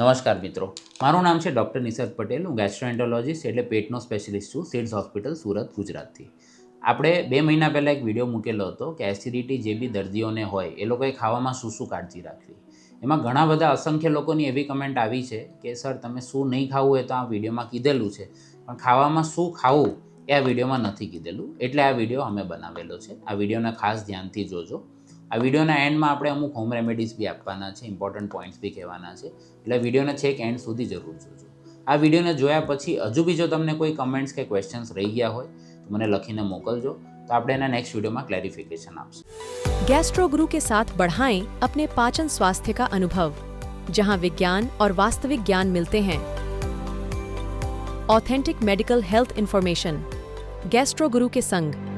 નમસ્કાર મિત્રો. મારું નામ છે ડૉક્ટર નિસર્ગ પટેલ. હું ગેસ્ટ્રોએન્ટોલોજીસ્ટ એટલે પેટનો સ્પેશિલિસ્ટ છું સિડ્સ હોસ્પિટલ સુરત, ગુજરાતથી. આપણે બે મહિના પહેલાં એક વીડિયો મૂકેલો હતો કે એસિડિટી જે બી દર્દીઓને હોય, એ લોકોએ ખાવામાં શું શું કાળજી રાખવી. એમાં ઘણા બધા અસંખ્ય લોકોની એવી કમેન્ટ આવી છે કે, સર, તમે શું નહીં ખાવું એ તો આ વિડીયોમાં કીધેલું છે. પણ ખાવામાં શું ખાવું એ આ વિડીયોમાં નથી કીધેલું. એટલે આ વીડિયો અમે બનાવેલો છે. આ વિડીયોને ખાસ ધ્યાનથી જોજો. આ વિડીયોના એન્ડમાં આપણે અમુક હોમ રેમેડીઝ બી આપવાના છે ઇમ્પોર્ટન્ટ પોઈન્ટ્સ બી કહેવાના છે એટલે વિડીયોને છેક એન્ડ સુધી જરૂર જોજો આ વિડીયોને જોયા પછી હજુ બી જો તમને કોઈ કમેન્ટ્સ કે ક્વેશ્ચન્સ રહી ગયા હોય તો મને લખીને મોકલજો તો આપણે એના નેક્સ્ટ વિડીયોમાં ક્લેરિફિકેશન આપશું गैस्ट्रो गुरु के साथ बढ़ाएं अपने पाचन स्वास्थ्य का अनुभव जहां विज्ञान और वास्तविक ज्ञान मिलते हैं authentic medical health information gastro guru के संग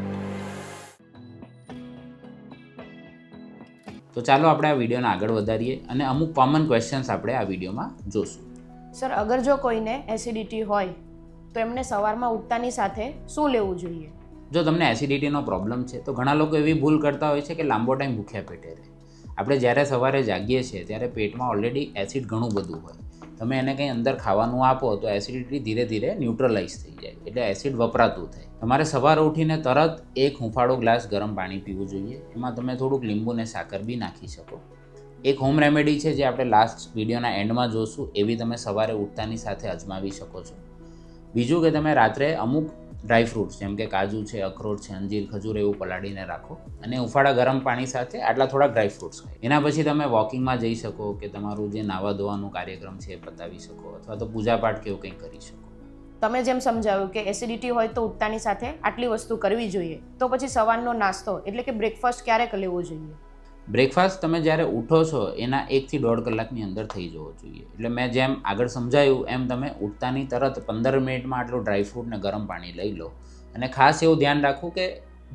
તો ચાલો આપણે આ વિડીયોને આગળ વધારીએ અને અમુક કોમન ક્વેશ્ચન્સ આપણે આ વિડીયોમાં જોશું. સર અગર જો કોઈને એસિડિટી હોય તો એમને સવારમાં ઉઠતાની સાથે શું લેવું જોઈએ? જો તમને એસિડિટીનો પ્રોબ્લેમ છે તો ઘણા લોકો એવી ભૂલ કરતા હોય છે કે લાંબો ટાઈમ ભૂખ્યા પેટે રહે. આપણે જ્યારે સવારે જાગીએ છીએ ત્યારે પેટમાં ઓલરેડી એસિડ ઘણું બધું હોય. તમે એને કંઈ અંદર ખાવાનું આપો તો એસિડિટી ધીરે ધીરે ન્યુટ્રલાઇઝ થઈ જાય. એટલે એસિડ વપરાતું થાય. તમારે સવારે ઉઠીને તરત એક હુંફાળો ગ્લાસ ગરમ પાણી પીવું જોઈએ. એમાં તમે થોડુંક લીંબુ ને સાકર બી નાખી શકો. એક હોમ રેમેડી છે જે આપણે લાસ્ટ વિડીયોના એન્ડમાં જોશું, એવી તમે સવારે ઉઠતાની સાથે અજમાવી શકો છો. બીજું કે તમે રાત્રે અમુક ડ્રાય ફ્રૂટ્સ, જેમ કે કાજુ છે, અખરોટ છે, અંજીર, ખજૂર એવું પલાળીને રાખો. અને ઉફાળા ગરમ પાણી સાથે આટલા થોડા ડ્રાય ફ્રૂટ્સ ખાય. એના પછી તમે વોકિંગમાં જઈ શકો કે તમારું જે નાવા ધોવાનું કાર્યક્રમ છે એ પતાવી શકો અથવા તો પૂજાપાઠ કે એવું કંઈ કરી શકો. તમે જેમ સમજાવ્યું કે એસિડિટી હોય તો ઉઠતાની સાથે આટલી વસ્તુ કરવી જોઈએ, તો પછી સવારનો નાસ્તો એટલે કે બ્રેકફાસ્ટ ક્યારેક લેવો જોઈએ? બ્રેકફાસ્ટ તમે જ્યારે ઉઠો છો, એના એકથી દોઢ કલાકની અંદર થઈ જવો જોઈએ. એટલે મેં જેમ આગળ સમજાયું, એમ તમે ઉઠતાની તરત પંદર મિનિટમાં આટલું ડ્રાયફ્રૂટ ને ગરમ પાણી લઈ લો. અને ખાસ એવું ધ્યાન રાખવું કે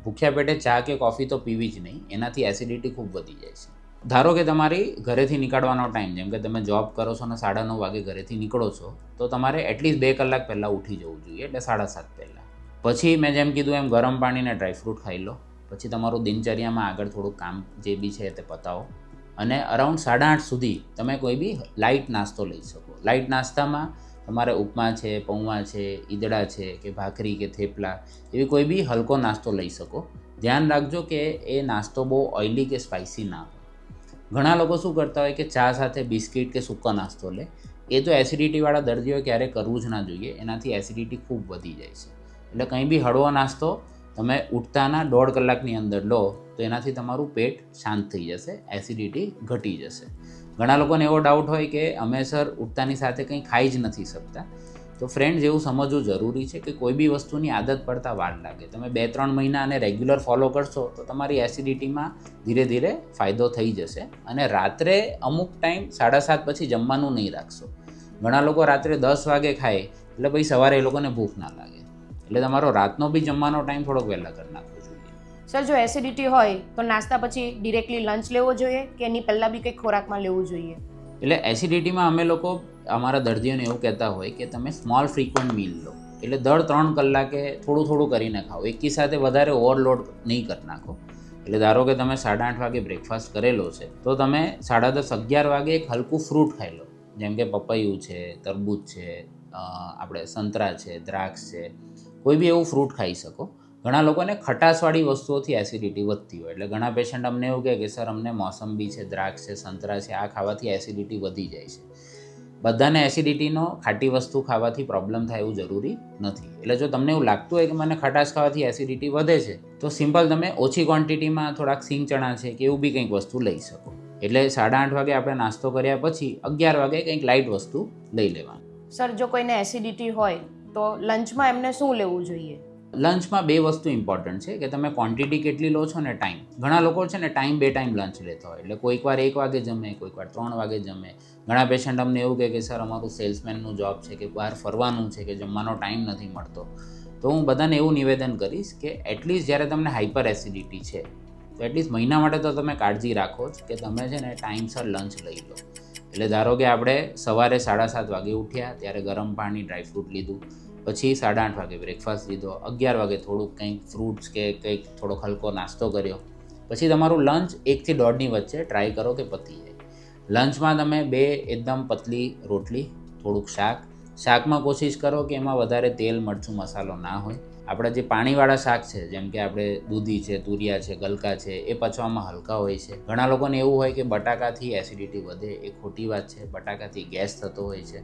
ભૂખ્યા પેટે ચા કે કોફી તો પીવી જ નહીં, એનાથી એસિડિટી ખૂબ વધી જાય છે. ધારો કે તમારી ઘરેથી નીકળવાનો ટાઈમ જેમ કે તમે જોબ કરો છો ને સાડા નવ વાગે ઘરેથી નીકળો છો, તો તમારે એટલીસ્ટ બે કલાક પહેલાં ઉઠી જવું જોઈએ, એટલે સાડા સાત પહેલાં. પછી મેં જેમ કીધું, એમ ગરમ પાણીને ડ્રાયફ્રૂટ ખાઈ લો. પછી તમારું દિનચર્યામાં આગળ થોડુંક કામ જે બી છે તે પતાવો. અને અરાઉન્ડ સાડા આઠ સુધી તમે કોઈ બી લાઇટ નાસ્તો લઈ શકો. લાઇટ નાસ્તામાં તમારે ઉપમા છે પૌવા છે, ઈદડા છે કે ભાખરી કે થેપલા એવી કોઈ બી હલકો નાસ્તો લઈ શકો. ધ્યાન રાખજો કે એ નાસ્તો બહુ ઓઇલી કે સ્પાઇસી ના હોય. ઘણા લોકો શું કરતા હોય કે ચા સાથે બિસ્કિટ કે સૂકા નાસ્તો લે. એ તો એસિડિટીવાળા દર્દીઓએ ક્યારેય કરવું જ ના જોઈએ. એનાથી એસિડિટી ખૂબ વધી જાય છે. એટલે કંઈ બી હળવો નાસ્તો તમે ઉઠતાના દોઢ કલાકની અંદર લો, તો એનાથી તમારું પેટ શાંત થઈ જશે, એસિડિટી ઘટી જશે. ઘણા લોકોને એવો ડાઉટ હોય કે અમે સર ઉઠતાની સાથે કંઈ ખાઈ જ નથી શકતા. તો ફ્રેન્ડ્સ એવું સમજવું જરૂરી છે કે કોઈ બી વસ્તુની આદત પડતા વાર લાગે. તમે બે, ત્રણ મહિના અને રેગ્યુલર ફોલો કરશો, તો તમારી એસિડિટીમાં ધીરે ધીરે ફાયદો થઈ જશે અને રાત્રે અમુક ટાઈમ સાડા સાત પછી જમવાનું નહીં રાખશો. ઘણા લોકો રાત્રે દસ વાગે ખાય, એટલે પછી સવારે એ લોકોને ભૂખ ના લાગે. એટલે તમારો રાતનો બી જમવાનો ટાઈમ થોડોક વહેલા કરી નાખવો જોઈએ. સર જો એસિડિટી હોય તો નાસ્તા પછી ડિરેક્ટલી લંચ લેવો જોઈએ કે એની પહેલાં બી કંઈક ખોરાકમાં લેવું જોઈએ? એટલે એસિડિટીમાં અમે લોકો અમારા દર્દીઓને એવું કહેતા હોય કે તમે સ્મોલ ફ્રીક્વન્ટ મીલ લો. એટલે દર ત્રણ કલાકે થોડું થોડું કરીને ખાઓ. એકી સાથે વધારે ઓવરલોડ નહીં કરી નાખો. એટલે ધારો કે તમે સાડા આઠ વાગે બ્રેકફાસ્ટ કરેલો છે તો તમે સાડા દસ અગિયાર વાગે એક હલકું ફ્રૂટ ખાઈ લો. જેમ કે પપૈયું છે તરબૂચ છે આપણે સંતરા છે દ્રાક્ષ છે કોઈ બી એવું ફ્રૂટ ખાઈ શકો. ઘણા લોકોને ખટાશવાળી વસ્તુઓથી એસિડિટી વધતી હોય. એટલે ઘણા પેશન્ટ અમને એવું કહે કે, સર, અમને મોસંબી છે, દ્રાક્ષ છે, સંતરા છે, આ ખાવાથી એસિડિટી વધી જાય છે. બધાને એસિડિટીનો ખાટી વસ્તુ ખાવાથી પ્રોબ્લેમ થાય એવું જરૂરી નથી. એટલે જો તમને એવું લાગતું હોય કે મને ખટાશ ખાવાથી એસિડિટી વધે છે, તો સિમ્પલ તમે ઓછી ક્વોન્ટિટીમાં થોડાક સિંગ ચણા છે કે એવું બી કંઈક વસ્તુ લઈ શકો. એટલે સાડા આઠ વાગે આપણે નાસ્તો કર્યા પછી અગિયાર વાગે કંઈક લાઇટ વસ્તુ લઈ લેવાનું. સર, જો કોઈને એસિડિટી હોય તો લંચમાં એમને શું લેવું જોઈએ? લંચમાં બે વસ્તુ ઇમ્પોર્ટન્ટ છે કે તમે ક્વોન્ટિટી કેટલી લો છો ને ટાઈમ ઘણા લોકો છે ને ટાઈમ બે ટાઈમ લંચ લેતા હોય. એટલે કોઈક વાર એક વાગે જમે, કોઈક વાર ત્રણ વાગે જમે. ઘણા પેશન્ટ અમને એવું કહે કે, સર, અમારું સેલ્સમેનનું જોબ છે કે બહાર ફરવાનું છે કે જમવાનો ટાઈમ નથી મળતો. તો હું બધાને એવું નિવેદન કરીશ કે એટલીસ્ટ જ્યારે તમને હાઇપર એસિડિટી છે, તો એટલીસ્ટ મહિના માટે તો તમે કાળજી રાખો જ કે તમે છે ને ટાઈમસર લંચ લઈ લો. એટલે ધારો કે આપણે સવારે સાડા સાત વાગે ઉઠ્યા, ત્યારે ગરમ પાણી ડ્રાયફ્રૂટ લીધું. પછી સાડા આઠ વાગે બ્રેકફાસ્ટ લીધો, અગિયાર વાગે થોડુંક કંઈક ફ્રૂટ્સ કે કંઈક થોડોક હલકો નાસ્તો કર્યો. પછી તમારું લંચ એકથી દોઢની વચ્ચે ટ્રાય કરો કે પતી જાય. લંચમાં તમે બે એકદમ પતલી રોટલી, થોડુંક શાક. શાકમાં કોશિશ કરો કે એમાં વધારે તેલ, મરચું, મસાલો ના હોય. આપણા જે પાણીવાળા શાક છે, જેમ કે આપણે દૂધી છે, તુરિયા છે, ગલકા છે, એ પચવામાં હલકા હોય છે. ઘણા લોકોને એવું હોય કે બટાકાથી એસિડિટી વધે, એ ખોટી વાત છે. બટાકાથી ગેસ થતો હોય છે.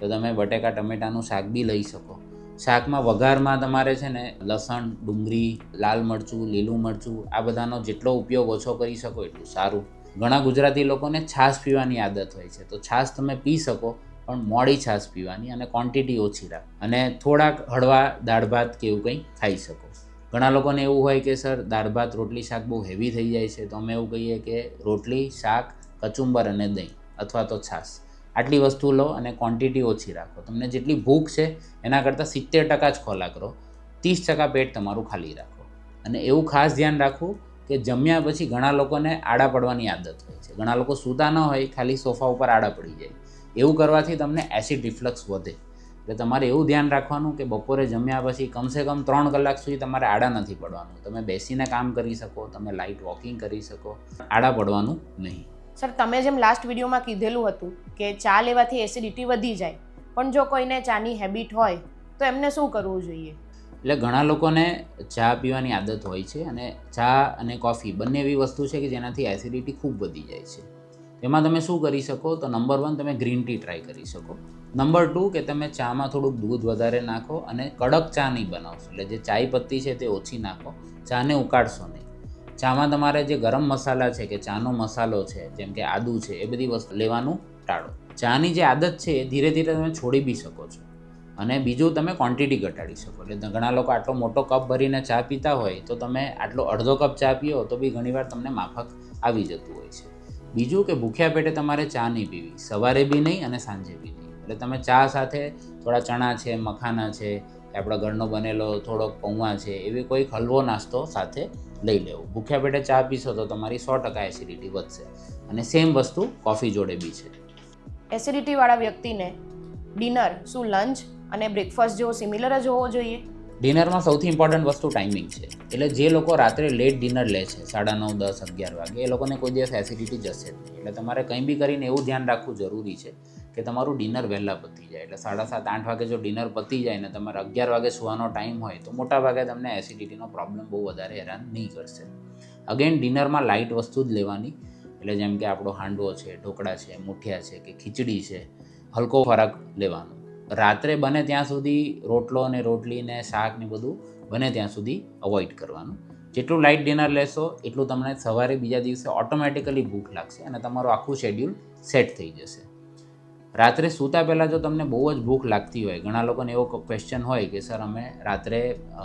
તો તમે બટેકા, ટમેટાનું શાક બી લઈ શકો. શાકમાં વઘારમાં તમારે છે ને લસણ, ડુંગળી, લાલ મરચું, લીલું મરચું, આ બધાનો જેટલો ઉપયોગ ઓછો કરી શકો એટલું સારું. ઘણા ગુજરાતી લોકોને છાશ પીવાની આદત હોય છે. તો છાશ તમે પી શકો પણ મોડી છાશ પીવાની અને ક્વોન્ટિટી ઓછી રાખ. અને થોડાક હળવા દાળ ભાત કે એવું કંઈ ખાઈ શકો. ઘણા લોકોને એવું હોય કે, સર, દાળ ભાત, રોટલી, શાક બહુ હેવી થઈ જાય છે. તો અમે એવું કહીએ કે, રોટલી, શાક, કચુંબર અને દહીં અથવા તો છાશ. આટલી વસ્તુ લો અને ક્વોન્ટિટી ઓછી રાખો. તમને જેટલી ભૂખ છે, એના કરતાં સિત્તેર ટકા જ ખોરાક રહો. ત્રીસ ટકા પેટ તમારું ખાલી રાખો. અને એવું ખાસ ધ્યાન રાખવું કે જમ્યા પછી ઘણા લોકોને આડા પડવાની આદત હોય છે. ઘણા લોકો સૂતા ન હોય, ખાલી સોફા ઉપર આડા પડી જાય. એવું કરવાથી તમને એસિડ રિફ્લક્સ વધે. એટલે તમારે એવું ધ્યાન રાખવાનું કે બપોરે જમ્યા પછી કમસે કમ ત્રણ કલાક સુધી તમારે આડા નથી પડવાનું. તમે બેસીને કામ કરી શકો તમે લાઇટ વોકિંગ કરી શકો. આડા પડવાનું નહીં. સર તમે જેમ લાસ્ટ વિડીયોમાં કીધેલું હતું કે ચા લેવાથી એસિડિટી વધી જાય પણ જો કોઈને ચાની હેબિટ હોય તો એમને શું કરવું જોઈએ? એટલે ઘણા લોકોને ચા પીવાની આદત હોય છે અને ચા અને કોફી બંને એવી વસ્તુ છે કે જેનાથી એસિડિટી ખૂબ વધી જાય છે. એમાં તમે શું કરી શકો? તો નંબર વન તમે ગ્રીન ટી ટ્રાય કરી શકો. નંબર ટુ કે તમે ચામાં થોડુંક દૂધ વધારે નાખો અને કડક ચા નહીં બનાવશો. એટલે જે ચાય પત્તી છે તે ઓછી નાખો. ચાને ઉકાળશો નહીં. ચામાં તમારે જે ગરમ મસાલા છે કે ચાનો મસાલો છે, જેમ કે આદુ છે, એ બધી વસ્તુ લેવાનું ટાળો. ચાની જે આદત છે, એ ધીરે ધીરે તમે છોડી બી શકો છો. અને બીજું તમે ક્વોન્ટિટી ઘટાડી શકો. એટલે ઘણા લોકો આટલો મોટો કપ ભરીને ચા પીતા હોય, તો તમે આટલો અડધો કપ ચા પીઓ, તો બી ઘણીવાર તમને માફક આવી જતું હોય છે. બીજું કે ભૂખ્યા પેટે તમારે ચા નહીં પીવી. સવારે બી નહીં અને સાંજે બી નહીં. એટલે તમે ચા સાથે થોડા ચણા છે, મખાના છે આપણા ઘરનો બનેલો થોડોક પૌવા છે, એવી કોઈ હલવો નાસ્તો સાથે લઈ લેવો. ભૂખ્યા પેટે ચા પીશો તો તમારી સો ટકા એસિડિટી વધશે. અને સેમ વસ્તુ કોફી જોડે બી છે. એસિડિટીવાળા વ્યક્તિને ડિનર શું લંચ અને બ્રેકફાસ્ટ જેવો સિમિલર જ હોવો જોઈએ? ડિનરમાં સૌથી ઇમ્પોર્ટન્ટ વસ્તુ ટાઈમિંગ છે. એટલે જે લોકો રાત્રે લેટ ડિનર લે છે, સાડા નવ, દસ, અગિયાર વાગે, એ લોકોને કોઈ દિવસ એસિડિટી જશે નહીં. એટલે તમારે કંઈ બી કરીને એવું ધ્યાન રાખવું જરૂરી છે કે તમારું ડિનર વહેલા પતી જાય. એટલે સાડા સાત, આઠ વાગે જો ડિનર પતી જાય ને તમારે અગિયાર વાગે સુવાનો ટાઈમ હોય, તો મોટા ભાગે તમને એસિડિટીનો પ્રોબ્લેમ બહુ વધારે હેરાન નહીં કરશે. અગેન ડિનરમાં લાઇટ વસ્તુ જ લેવાની. એટલે જેમ કે આપણો હાંડવો છે, ઢોકળા છે, મુઠિયા છે કે ખીચડી છે, હલકો ખોરાક લેવાનો. રાત્રે બને ત્યાં સુધી રોટલો ને રોટલી ને શાક ને બધું બને ત્યાં સુધી અવોઇડ કરવાનું. જેટલું લાઇટ ડિનર લેશો, એટલું તમને સવારે બીજા દિવસે ઓટોમેટિકલી ભૂખ લાગશે અને તમારું આખું શેડ્યુલ સેટ થઈ જશે. રાત્રે સૂતા પહેલાં જો તમને બહુ જ ભૂખ લાગતી હોય. ઘણા લોકોને એવો ક્વેશ્ચન હોય કે, સર, અમે રાત્રે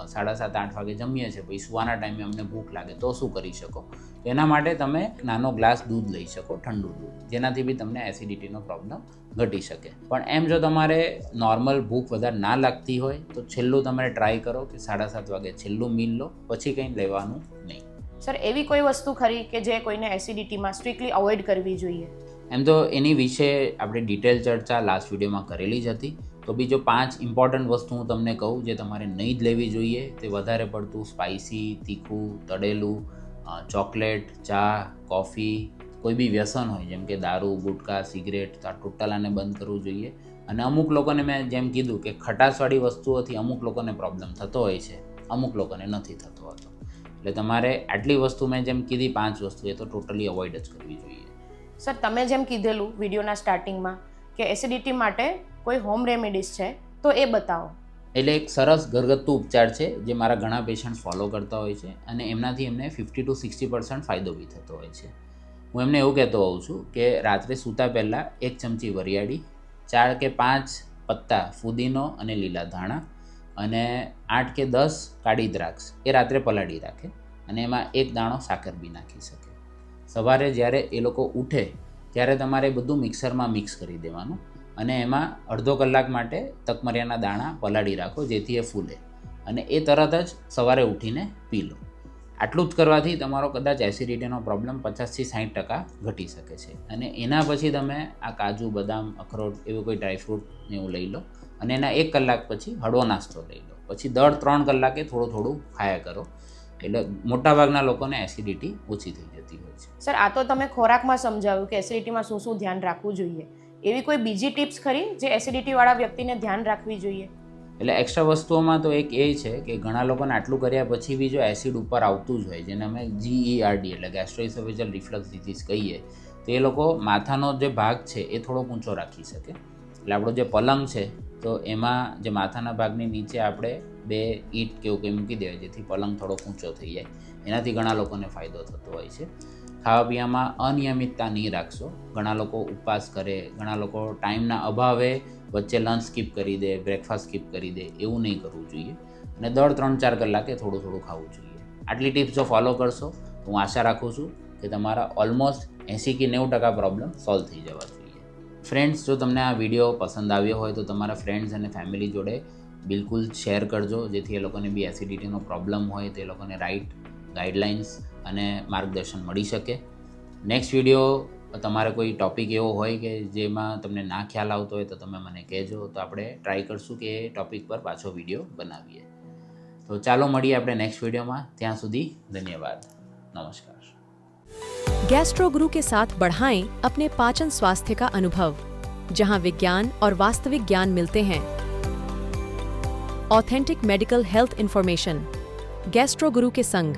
સાડા સાત, આઠ વાગે જમીએ છીએ, પછી સુવાના ટાઈમે અમને ભૂખ લાગે, તો શું કરી શકો? એના માટે તમે નાનો ગ્લાસ દૂધ લઈ શકો, ઠંડુ દૂધ. જેનાથી બી તમને એસિડિટીનો પ્રોબ્લેમ ઘટી શકે. પણ એમ જો તમારે નોર્મલ ભૂખ વધારે ના લાગતી હોય, તો છેલ્લું તમારે ટ્રાય કરો કે સાડા સાત વાગે છેલ્લું મીલ લો, પછી કંઈ લેવાનું નહીં. સર, એવી કોઈ વસ્તુ ખરી કે જે કોઈને એસિડિટીમાં સ્ટ્રિક્ટલી અવોઇડ કરવી જોઈએ? એમ તો એની વિશે આપણે ડિટેલ ચર્ચા લાસ્ટ વિડીયોમાં કરેલી જ હતી. તો બીજો પાંચ ઇમ્પોર્ટન્ટ વસ્તુ હું તમને કહું, જે તમારે નહીં જ લેવી જોઈએ, તે વધારે પડતું સ્પાઇસી તીખું, તળેલું ચોકલેટ ચા કોફી કોઈ બી વ્યસન હોય, જેમ કે દારૂ, ગુટકા સિગરેટ તો આ ટોટલાને બંધ કરવું જોઈએ. અને અમુક લોકોને મેં જેમ કીધું કે ખટાશવાળી વસ્તુઓથી અમુક લોકોને પ્રોબ્લેમ થતો હોય છે. અમુક લોકોને નથી થતો હોતો. એટલે તમારે આટલી વસ્તુ મેં જેમ કીધી, પાંચ વસ્તુ, એ તો ટોટલી અવોઇડ જ કરવી જોઈએ. સર, તમે જેમ કીધેલું વિડીયોના સ્ટાર્ટિંગમાં કે એસિડિટી માટે કોઈ હોમ રેમેડીઝ છે, તો એ બતાવો. એટલે એક સરસ ઘરગથ્થુ ઉપચાર છે, જે મારા ઘણા પેશન્ટ ફોલો કરતા હોય છે અને એમનાથી એમને ફિફ્ટી ટુ સિક્સટી પર્સન્ટ ફાયદો બી થતો હોય છે. હું એમને એવું કહેતો હોઉં છું કે રાત્રે સૂતા પહેલાં એક ચમચી વરિયાળી, ચાર કે પાંચ પત્તા ફુદીનો અને લીલા ધાણા અને આઠ કે દસ કાળી દ્રાક્ષ એ રાત્રે પલાળી રાખે અને એમાં એક દાણો સાકર બી નાખી શકે. સવારે જ્યારે એ લોકો ઉઠે, ત્યારે તમારે બધું મિક્સરમાં મિક્સ કરી દેવાનું અને એમાં અડધો કલાક માટે તકમરિયાના દાણા પલાળી રાખો, જેથી એ ફૂલે. અને એ તરત જ સવારે ઉઠીને પી લો. આટલું જ કરવાથી તમારો કદાચ એસિડિટીનો પ્રોબ્લેમ પચાસથી સાઠ ટકા ઘટી શકે છે. અને એના પછી તમે આ કાજુ, બદામ, અખરોટ એવું કોઈ ડ્રાયફ્રૂટ ને એવું લઈ લો અને એના એક કલાક પછી હળવો નાસ્તો લઈ લો. પછી દર ત્રણ કલાકે થોડું થોડું ખાયા કરો. એટલે મોટાભાગના લોકોને એસિડિટી ઓછી થઈ જતી હોય છે. સર આ તો તમે ખોરાકમાં સમજાવ્યું કે એસિડિટીમાં શું શું ધ્યાન રાખવું જોઈએ. એવી કોઈ બીજી ટિપ્સ ખરી જે એસિડિટીવાળા વ્યક્તિને ધ્યાન રાખવી જોઈએ? એટલે એક્સ્ટ્રા વસ્તુઓમાં તો એક એ છે કે ઘણા લોકોને આટલું કર્યા પછી બી જો એસિડ ઉપર આવતું જ હોય જેને અમે જીઈઆરડી એટલે ગેસ્ટ્રોઇસોફેજલ રિફ્લક્સ ડિઝીઝ કહીએ તો એ લોકો માથાનો જે ભાગ છે એ થોડો ઊંચો રાખી શકે. એટલે આપણો જે પલંગ છે તો એમાં જે માથાના ભાગની નીચે આપણે બે ઈટ કે એવું કંઈ મૂકી દેવાય, જેથી પલંગ થોડો ઊંચો થઈ જાય. એનાથી ઘણા લોકોને ફાયદો થતો હોય છે. ખાવા પીવામાં અનિયમિતતા નહીં રાખશો. ઘણા લોકો ઉપવાસ કરે, ઘણા લોકો ટાઈમના અભાવે વચ્ચે લંચ સ્કીપ કરી દે, બ્રેકફાસ્ટ સ્કીપ કરી દે, એવું નહીં કરવું જોઈએ. અને દર ત્રણ ચાર કલાકે થોડું થોડું ખાવું જોઈએ. આટલી ટિપ્સ જો ફોલો કરશો, તો હું આશા રાખું છું કે તમારા ઓલમોસ્ટ એંસી કે નેવું ટકા પ્રોબ્લેમ સોલ્વ થઈ જવા જોઈએ. ફ્રેન્ડ્સ, જો તમને આ વીડિયો પસંદ આવ્યો હોય તો તમારા ફ્રેન્ડ્સ અને ફેમિલી જોડે બિલકુલ શેર કરજો જેથી એ લોકોને બી એસિડિટીનો પ્રોબ્લેમ હોય તે લોકોને રાઈટ ગાઈડલાઇન્સ અને માર્ગદર્શન મળી શકે નેક્સ્ટ વિડીયો તમારે કોઈ ટૉપિક એવો હોય કે જેમાં તમને ના ખ્યાલ આવતો હોય તો તમે મને કહેજો તો આપણે ટ્રાય કરશું કે એ ટૉપિક પર પાછો વિડીયો બનાવીએ તો ચાલો મળીએ આપણે નેક્સ્ટ વિડીયોમાં ત્યાં સુધી ધન્યવાદ નમસ્કાર गैस्ट्रो गुरु के साथ बढ़ाएं अपने पाचन स्वास्थ्य का अनुभव जहां विज्ञान और वास्तविक ज्ञान मिलते हैं authentic medical health information gastro guru के संग